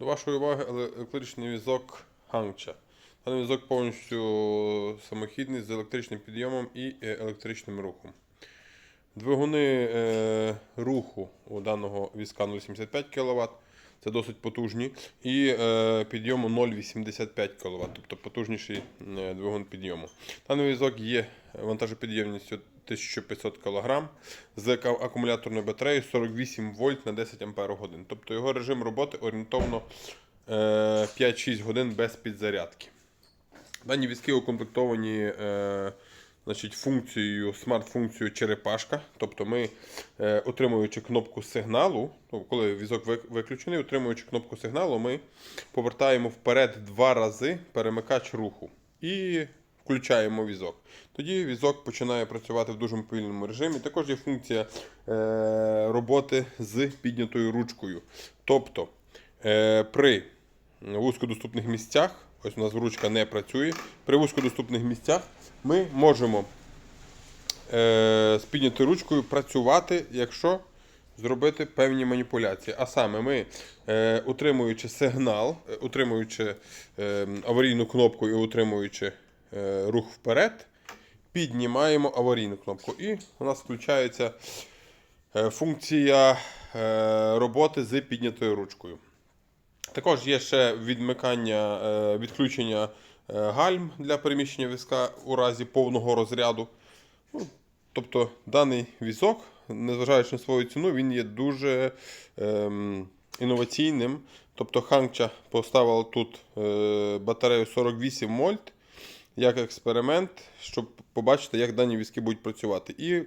До вашої уваги електричний візок Хангча. Даний візок повністю самохідний з електричним підйомом і е, електричним рухом. Двигуни е, руху у даного візка 0,75 кВт. Це досить потужні. І е, підйому 0,85 кВт, тобто потужніший е, двигун підйому. Даний візок є вантажопідємністю 1500 кг з акумуляторною батареєю 48 вольт на 10 Ах. Тобто його режим роботи орієнтовно е, 5-6 годин без підзарядки. Дані візки укомплектовані е, значить, функцією, смарт-функцією черепашка. Тобто ми, е, отримуючи кнопку сигналу, ну, коли візок виключений, отримуючи кнопку сигналу, ми повертаємо вперед два рази перемикач руху і включаємо візок. Тоді візок починає працювати в дуже повільному режимі. Також є функція е, роботи з піднятою ручкою. Тобто е, при вузькодоступних місцях, ось у нас ручка не працює. При вузькодоступних місцях ми можемо е, з піднятою ручкою працювати, якщо зробити певні маніпуляції. А саме ми, е, утримуючи сигнал, е, утримуючи е, аварійну кнопку і утримуючи е, рух вперед, піднімаємо аварійну кнопку. І у нас включається е, функція е, роботи з піднятою ручкою. Також є ще відмикання, е, відключення е, гальм для переміщення візка у разі повного розряду. Ну, тобто даний візок, незважаючи на свою ціну, він є дуже ем, інноваційним. Тобто Хангча поставила тут е, батарею 48 вольт як експеримент, щоб побачити, як дані візки будуть працювати. І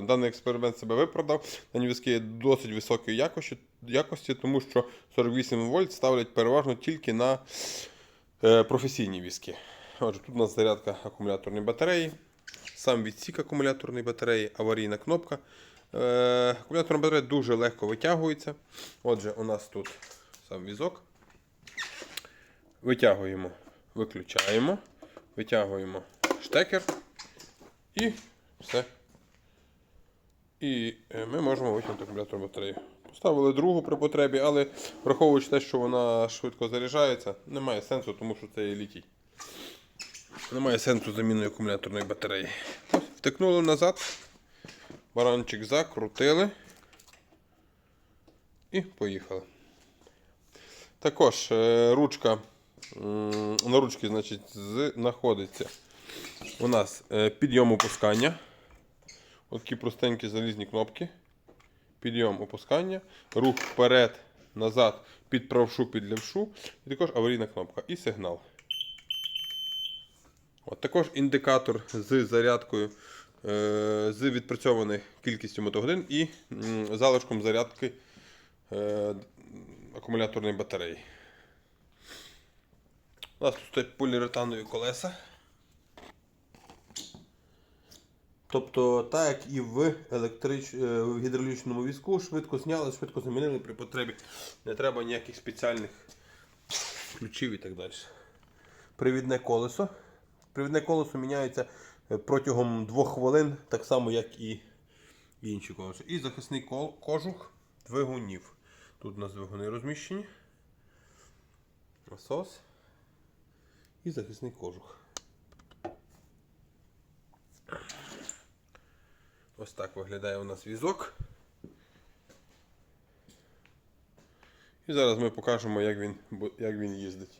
даний експеримент себе виправдав. Дані візки є досить високої якості, якості, тому що 48 вольт ставлять переважно тільки на е, професійні візки. Отже, тут у нас зарядка акумуляторної батареї, сам відсік акумуляторної батареї, аварійна кнопка. Е, акумуляторна батарея дуже легко витягується. Отже, у нас тут сам візок. Витягуємо, виключаємо, витягуємо штекер і все. І е, ми можемо витягнути акумулятор батареї. Поставили другу при потребі, але враховуючи те, що вона швидко заряджається, немає сенсу, тому що це є літій. Немає сенсу заміни акумуляторної батареї. Ось, втикнули назад, баранчик закрутили і поїхали. Також е, ручка на ручці значить, знаходиться у нас е, підйом опускання. Такі простенькі залізні кнопки. Підйом опускання, рух вперед, назад, під правшу, під лівшу. І також аварійна кнопка і сигнал. От, також індикатор з зарядкою, е, з відпрацьованою кількістю мотогодин і залишком зарядки е, акумуляторної батареї. У нас тут стоять поліуретанові колеса. Тобто, так як і в, електрич... е, гідравлічному візку, швидко зняли, швидко замінили при потребі. Не треба ніяких спеціальних ключів і так далі. Привідне колесо. Привідне колесо міняється е, протягом 2 хвилин, так само, як і інші колеса. І захисний кол- кожух двигунів. Тут у нас двигуни розміщені. Насос. І захисний кожух. Ось так виглядає у нас візок. І зараз ми покажемо, як він, як він їздить.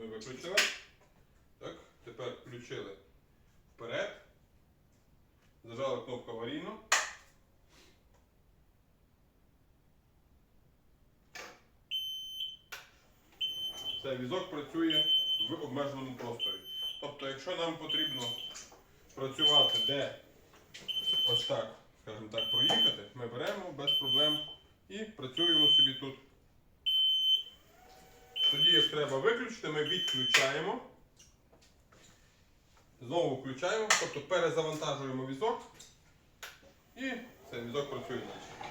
Ми виключили. Так, тепер включили вперед. Зажали кнопку аварійну. Все, візок працює в обмеженому просторі. Тобто, якщо нам потрібно працювати де ось так, скажімо так, проїхати, ми беремо без проблем і працюємо собі тут. Тоді, як треба виключити, ми відключаємо. Знову включаємо, тобто перезавантажуємо візок і все, візок працює далі.